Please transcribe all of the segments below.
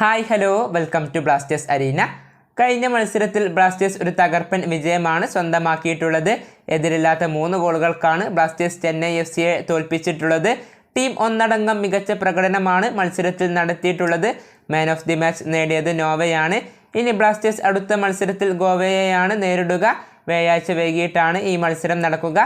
Hi hello welcome to Blasters arena കഴിഞ്ഞ മത്സരത്തിൽ Blasters ഒരു തകർപ്പൻ വിജയമാണ് സ്വന്തമാക്കിയിട്ടുള്ളത്. എതിരില്ലാത്ത മൂന്ന് ഗോളുകൾക്കാണ് ബ്ലാസ്റ്റേഴ്സ് ചെന്നൈ എഫ് സിയെ തോൽപ്പിച്ചിട്ടുള്ളത്. ടീം ഒന്നടങ്കം മികച്ച പ്രകടനമാണ് മത്സരത്തിൽ നടത്തിയിട്ടുള്ളത്. മാൻ ഓഫ് ദി മാച്ച് നേടിയത് നോവയാണ്. ഇനി ബ്ലാസ്റ്റേഴ്സ് അടുത്ത മത്സരത്തിൽ ഗോവയെയാണ് നേരിടുക. വ്യാഴാഴ്ച വൈകിട്ടാണ് ഈ മത്സരം നടക്കുക.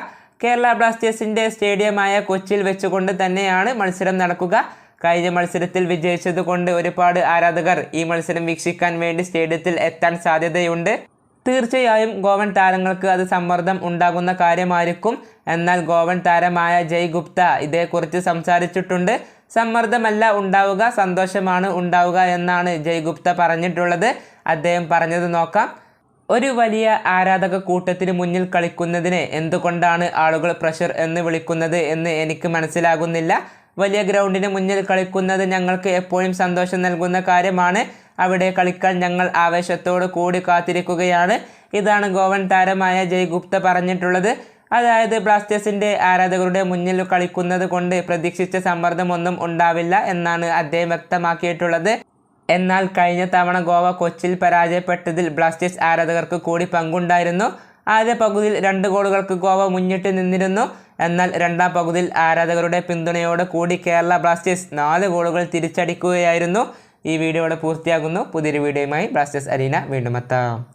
കേരള ബ്ലാസ്റ്റേഴ്സിന്റെ സ്റ്റേഡിയമായ കൊച്ചിയിൽ വെച്ചുകൊണ്ട് തന്നെയാണ് മത്സരം നടക്കുക. കഴിഞ്ഞ മത്സരത്തിൽ വിജയിച്ചതുകൊണ്ട് ഒരുപാട് ആരാധകർ ഈ മത്സരം വീക്ഷിക്കാൻ വേണ്ടി സ്റ്റേഡിയത്തിൽ എത്താൻ സാധ്യതയുണ്ട്. തീർച്ചയായും ഗോവൻ താരങ്ങൾക്ക് അത് സമ്മർദ്ദം ഉണ്ടാകുന്ന കാര്യമായിരിക്കും. എന്നാൽ ഗോവൻ താരമായ ജയ് ഗുപ്ത ഇതേക്കുറിച്ച് സംസാരിച്ചിട്ടുണ്ട്. സമ്മർദ്ദമല്ല ഉണ്ടാവുക സന്തോഷമാണ് ഉണ്ടാവുക എന്നാണ് ജയ് ഗുപ്ത പറഞ്ഞിട്ടുള്ളത്. അദ്ദേഹം പറഞ്ഞത് നോക്കാം. ഒരു വലിയ ആരാധക കൂട്ടത്തിന് മുന്നിൽ കളിക്കുന്നതിന് എന്തുകൊണ്ടാണ് ആളുകൾ പ്രഷർ എന്ന് വിളിക്കുന്നത് എന്ന് എനിക്ക് മനസ്സിലാകുന്നില്ല. വലിയ ഗ്രൗണ്ടിന് മുന്നിൽ കളിക്കുന്നത് ഞങ്ങൾക്ക് എപ്പോഴും സന്തോഷം നൽകുന്ന കാര്യമാണ്. അവിടെ കളിക്കാൻ ഞങ്ങൾ ആവേശത്തോട് കൂടി കാത്തിരിക്കുകയാണ്. ഇതാണ് ഗോവൻ താരമായ ജയ്ഗുപ്ത പറഞ്ഞിട്ടുള്ളത്. അതായത് ബ്ലാസ്റ്റേഴ്സിന്റെ ആരാധകരുടെ മുന്നിൽ കളിക്കുന്നത് കൊണ്ട് പ്രതീക്ഷിച്ച സമ്മർദ്ദമൊന്നും ഉണ്ടാവില്ല എന്നാണ് അദ്ദേഹം വ്യക്തമാക്കിയിട്ടുള്ളത്. എന്നാൽ കഴിഞ്ഞ തവണ ഗോവ കൊച്ചിയിൽ പരാജയപ്പെട്ടതിൽ ബ്ലാസ്റ്റേഴ്സ് ആരാധകർക്ക് കൂടി പങ്കുണ്ടായിരുന്നു. ആദ്യ പകുതിയിൽ രണ്ട് ഗോളുകൾക്ക് ഗോവ മുന്നിട്ട് നിന്നിരുന്നു. എന്നാൽ രണ്ടാം പകുതിയിൽ ആരാധകരുടെ പിന്തുണയോടെ കൂടി കേരള ബ്ലാസ്റ്റേഴ്സ് നാല് ഗോളുകൾ തിരിച്ചടിക്കുകയായിരുന്നു. ഈ വീഡിയോയുടെ പൂർത്തിയാകുന്നു പുതിയൊരു വീഡിയോയുമായി ബ്ലാസ്റ്റേഴ്സ് അരീന വീണ്ടും എത്താം.